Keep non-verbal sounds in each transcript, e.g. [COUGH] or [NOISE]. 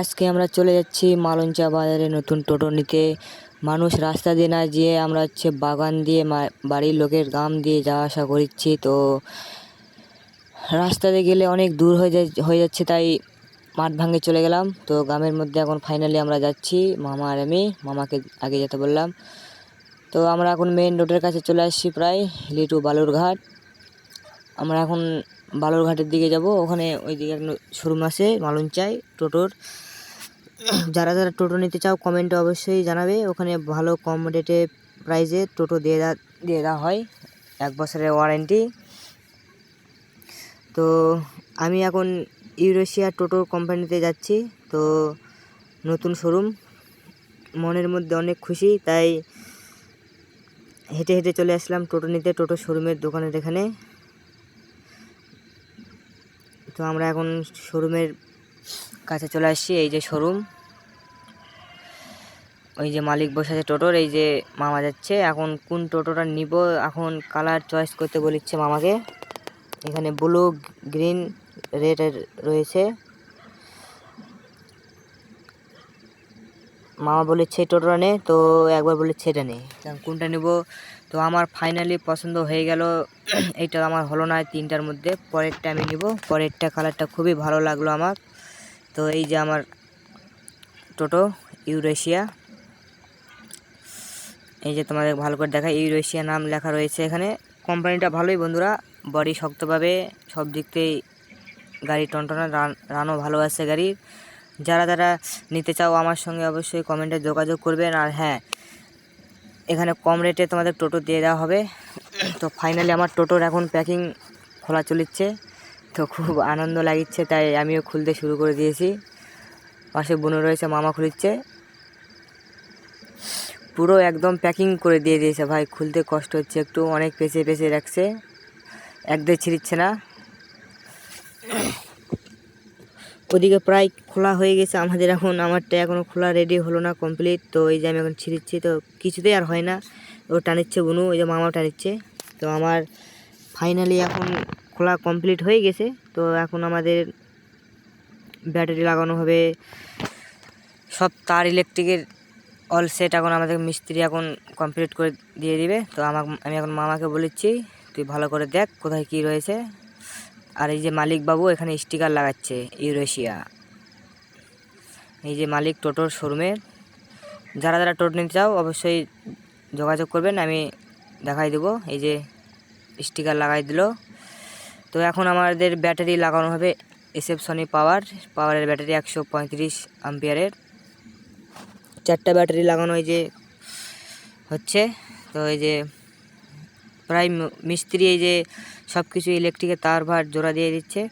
আজকে আমরা চলে যাচ্ছি মালঞ্চা বাজারে নতুন টোটো নিতে। মানুষ রাস্তা দিয়ে না যেয়ে আমরা হচ্ছে বাগান দিয়ে বাড়ির লোকের গ্রাম দিয়ে যাওয়া আসা করছি তো রাস্তাতে গেলে অনেক দূর হয়ে যায়, হয়ে যাচ্ছে, তাই মাঠ ভাঙে চলে গেলাম। তো গ্রামের মধ্যে এখন ফাইনালি আমরা যাচ্ছি, মামা আর আমি, মামাকে আগে যেতে বললাম। তো আমরা এখন মেন রোডের কাছে চলে আসছি প্রায়, লিটু বালুরঘাট। আমরা এখন বালুরঘাটের দিকে যাব, ওখানে ওই দিকে একটা শোরুম আছে টোটোর। যারা যারা টোটো নিতে চাও কমেন্টে অবশ্যই জানাবে। ওখানে ভালো কম রেটে প্রাইজে টোটো দিয়ে দেওয়া দিয়ে দেওয়া হয়। এক বছরের ওয়ারেন্টি তো আমি এখন ইউরেশিয়া টোটো কোম্পানিতে যাচ্ছি। তো নতুন শোরুম মনের মধ্যে অনেক খুশি, তাই হেঁটে হেঁটে চলে আসলাম টোটো নিতে, টোটো শোরুমের দোকানের এখানে। তো আমরা এখন শোরুমের কাছে চলে আসছি, এই যে শোরুম ওই যে মালিক বসে আছে টোটোর, এই যে মামা যাচ্ছে। এখন কোন টোটোটা নিব, এখন কালার চয়েস করতে বলিচ্ছে মামাকে। এখানে ব্লু গ্রিন রেড রয়েছে। মামা বলেছে টোটোটা নে, তো একবার বলেছে এটা নে। কোনটা নেব? তো আমার ফাইনালি পছন্দ হয়ে গেল। [CLEARS THROAT] এইটা আমার হলো না তিনটার মধ্যে। পরেরটা আমি নিব। পরেরটা কালারটা খুবই ভালো লাগল আমার। তো এই যে আমার টোটো, ইউরেশিয়া। এই যে তোমাদের ভালো করে দেখা ইউরেশিয়া নাম লেখা রয়েছে এখানে। কোম্পানিটা ভালোই বন্ধুরা, বডি শক্তভাবে, সব দিক থেকেই গাড়ি টনটনা, রান, রানও ভালো আছে গাড়ির যারা যারা নিতে চাও আমার সঙ্গে অবশ্যই কমেন্টে যোগাযোগ করবেন। আর হ্যাঁ এখানে কম রেটে তোমাদের টোটো দিয়ে দেওয়া হবে। তো ফাইনালি আমার টোটোর এখন প্যাকিং খোলা চলিচ্ছে তো খুব আনন্দ লাগিচ্ছে, তাই আমিও খুলতে শুরু করে দিয়েছি। পাশে বোনও রয়েছে, মামা খুলিচ্ছে। পুরো একদম প্যাকিং করে দিয়ে দিয়েছে, ভাই, খুলতে কষ্ট হচ্ছে, একটু অনেক পেঁচে পেঁচে রাখছে। একদে ছিঁড়িচ্ছে না। ওদিকে প্রায় খোলা হয়ে গেছে, আমাদের এখন, আমারটা এখনও খোলা রেডি হলো না কমপ্লিট তো এই যে আমি এখন ছিঁড়িচ্ছি, তো কিছুতেই আর হয় না। ও টানিচ্ছে, বুনু, ওই যে মামাও টানিচ্ছে। তো আমার ফাইনালি এখন খোলা কমপ্লিট হয়ে গেছে। তো এখন আমাদের ব্যাটারি লাগানো হবে। সব তার ইলেকট্রিকের অল সেট এখন আমাদের মিস্ত্রি এখন কমপ্লিট করে দিয়ে দিবে। তো আমার, আমি এখন মামাকে বলেছি, তুই ভালো করে দেখ কোথায় কি রয়েছে। আর এই যে মালিক বাবু এখানে স্টিকার লাগাচ্ছে, ইউরেশিয়া। এই যে মালিক টোটোর শোরুমের যারা যারা টোটো নিতে চাও অবশ্যই যোগাযোগ করবেন, আমি দেখাই দেবো। এই যে স্টিকার লাগাই দিল। তো এখন আমাদের ব্যাটারি লাগানো হবে এসএফ সনি পাওয়ার পাওয়ারের ব্যাটারি একশো পঁয়ত্রিশ আম্পিয়ারের চারটা ব্যাটারি লাগানো এই যে হচ্ছে, তো এই যে প্রায় মিস্ত্রি এই যে সব কিছু ইলেকট্রিকের তার ভার জোড়া দিয়ে দিচ্ছে।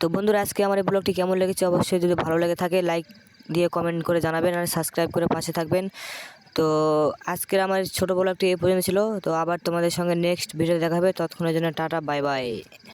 তো বন্ধুরা, আজকে আমার এই ব্লগটি কেমন লেগেছে? অবশ্যই যদি ভালো লেগে থাকে লাইক দিয়ে কমেন্ট করে জানাবেন আর সাবস্ক্রাইব করে পাশে থাকবেন। তো আজকের আমার ছোটো ব্লগটি এই পর্যন্ত ছিল। তো আবার তোমাদের সঙ্গে নেক্সট ভিডিও দেখাবে। ততক্ষণের জন্য টাটা বাই বাই